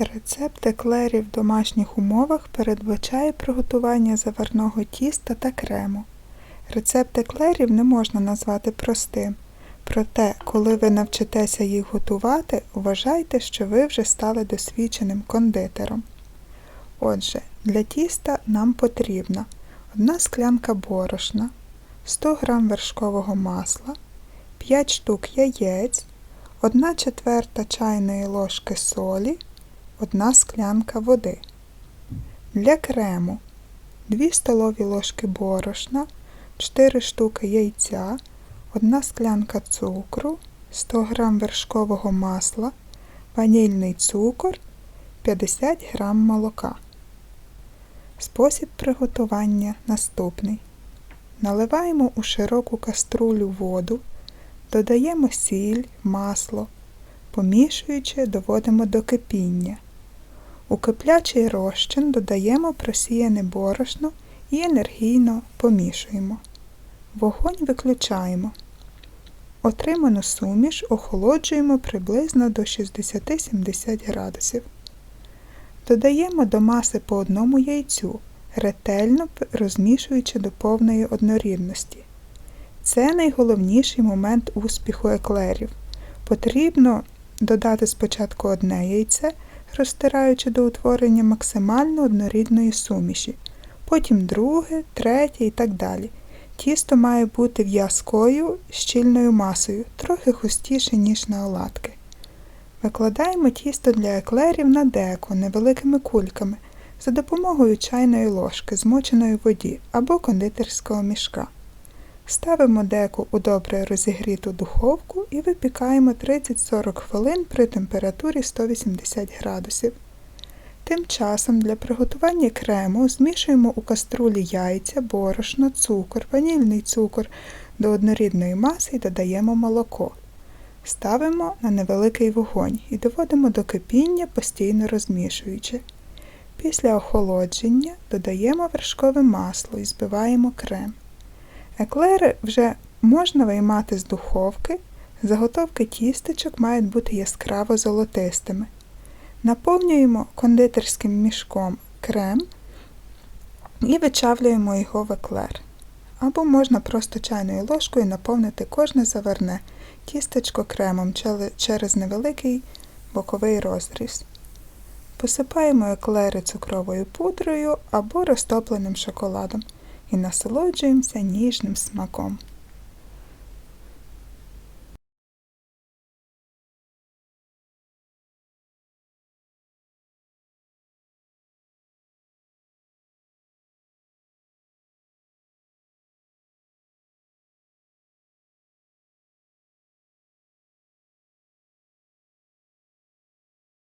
Рецепт еклерів в домашніх умовах передбачає приготування заварного тіста та крему. Рецепт еклерів не можна назвати простим. Проте, коли ви навчитеся їх готувати, вважайте, що ви вже стали досвідченим кондитером. Отже, для тіста нам потрібна 1 склянка борошна, 100 г вершкового масла, 5 штук яєць, 1 четверта чайної ложки солі, 1 склянка води. Для крему 2 столові ложки борошна, 4 штуки яйця, 1 склянка цукру, 100 г вершкового масла, ванільний цукор, 50 г молока. Спосіб приготування наступний. Наливаємо у широку каструлю воду, додаємо сіль, масло, помішуючи, доводимо до кипіння. У киплячий розчин додаємо просіяне борошно і енергійно помішуємо. Вогонь виключаємо. Отриману суміш охолоджуємо приблизно до 60-70 градусів. Додаємо до маси по одному яйцю, ретельно розмішуючи до повної однорідності. Це найголовніший момент успіху еклерів. Потрібно додати спочатку одне яйце, розтираючи до утворення максимально однорідної суміші, потім друге, третє і так далі. Тісто має бути в'язкою щільною масою, трохи густіше, ніж на оладки. Викладаємо тісто для еклерів на деко невеликими кульками за допомогою чайної ложки, змоченої в воді або кондитерського мішка. Ставимо деко у добре розігріту духовку і випікаємо 30-40 хвилин при температурі 180 градусів. Тим часом для приготування крему змішуємо у каструлі яйця, борошно, цукор, ванільний цукор до однорідної маси і додаємо молоко. Ставимо на невеликий вогонь і доводимо до кипіння, постійно розмішуючи. Після охолодження додаємо вершкове масло і збиваємо крем. Еклери вже можна виймати з духовки, заготовки тістечок мають бути яскраво золотистими. Наповнюємо кондитерським мішком крем і вичавлюємо його в еклер. Або можна просто чайною ложкою наповнити кожне заварне тістечко кремом через невеликий боковий розріз. Посипаємо еклери цукровою пудрою або розтопленим шоколадом і насолоджуємося ніжним смаком.